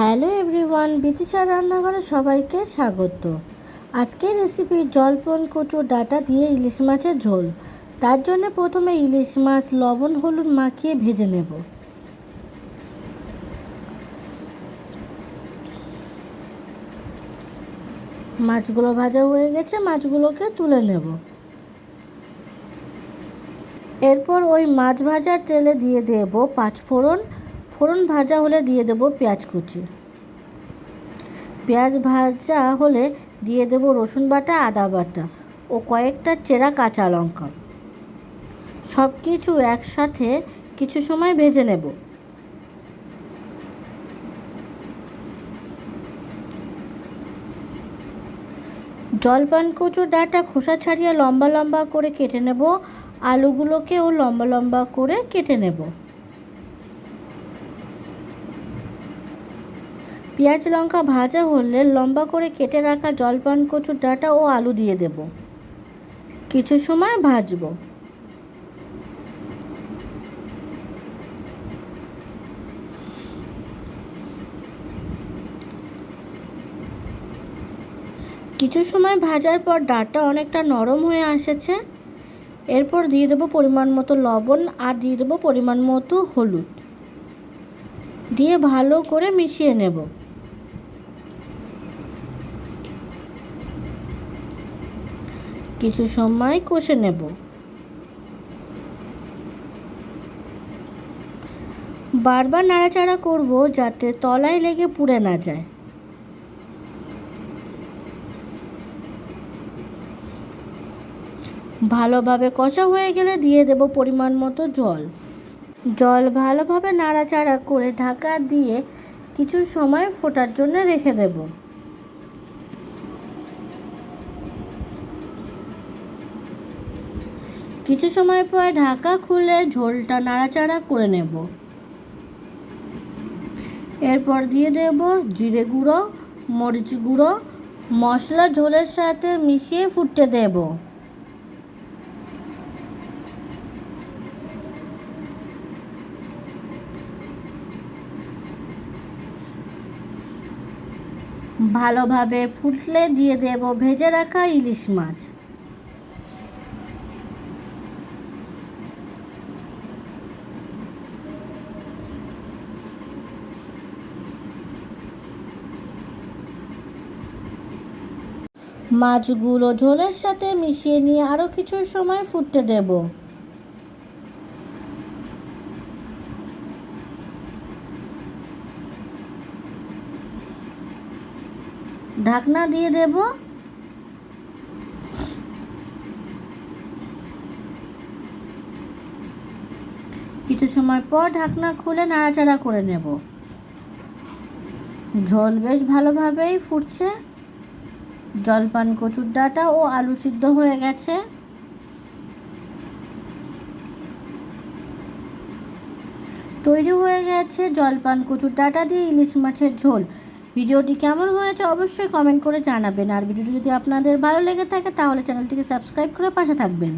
Hello everyone বিতিশা রান্নাঘরে সবাইকে স্বাগত। আজকের রেসিপি জলপন কচুর ডাটা দিয়ে ইলিশ মাছের ঝোল। তার জন্য প্রথমে ইলিশ মাছ, লবণ, হলুদ মাখিয়ে ভেজে নেব। মাছগুলো ভাজা হয়ে গেছে, মাছগুলোকে তুলে নেব। এরপর ওই মাছ ভাজার তেলে দিয়ে দেব পাঁচ ফোড়ন ভাজা হলে দিয়ে দেব পেঁয়াজ কুচি। পেঁয়াজ ভাজা হলে দিয়ে দেব রসুন বাটা, আদা বাটা ও কয়েকটা চেরা কাঁচা লঙ্কা। সব কিছু একসাথে কিছু সময় ভেজে নেব। জলপান কচুর ডাটা খোসা ছাড়িয়ে লম্বা লম্বা করে কেটে নেব। আলুগুলোকেও লম্বা লম্বা করে কেটে নেব। পেঁয়াজ, লঙ্কা ভাজা হলে লম্বা করে কেটে রাখা জলপান, কচুর ডাঁটা ও আলু দিয়ে দেব। কিছু সময় ভাজবো। কিছু সময় ভাজার পর ডাঁটা অনেকটা নরম হয়ে এসেছে। এরপর দিয়ে দেবো পরিমাণ মতো লবণ আর দিয়ে দেবো পরিমাণ মতো হলুদ। দিয়ে ভালো করে মিশিয়ে নেব। কিছু সময় কষে নেব। বারবার নাড়াচাড়া করব যাতে তলায় লেগে পুড়ে না যায়। ভালোভাবে কষা হয়ে গেলে দিয়ে দেব পরিমাণ মতো জল। জল ভালোভাবে নাড়াচাড়া করে ঢাকা দিয়ে কিছু সময় ফোটার জন্য রেখে দেব। কিছু সময় পর ঢাকা খুলে ঝোলটা নাড়াচাড়া করে নেব। এরপর দিয়ে দেব জিরে গুঁড়ো, মরিচ গুঁড়ো, মশলা ঝোলের সাথে মিশিয়ে ফুটতে দেবো। ভালোভাবে ফুটলে দিয়ে দেব ভেজে রাখা ইলিশ মাছ। মাছগুলো ঝোলের সাথে মিশিয়ে নিয়ে আরও কিছু সময় ফুটতে দেবো। ঢাকনা দিয়ে দেব। কিছু সময় পর ঢাকনা খুলে নাড়াচাড়া করে নেব। ঝোল বেশ ভালোভাবেই ফুটছে। জলপান, কচুর ডাটা ও আলু সিদ্ধ হয়ে গেছে। তৈরি হয়ে গেছে জলপান, কচুর ডাটা দিয়ে ইলিশ মাছের ঝোল। ভিডিওটি কেমন হয়েছে অবশ্যই কমেন্ট করে জানাবেন। আর ভিডিওটি যদি আপনাদের ভালো লেগে থাকে তাহলে চ্যানেলটিকে সাবস্ক্রাইব করে পাশে থাকবেন।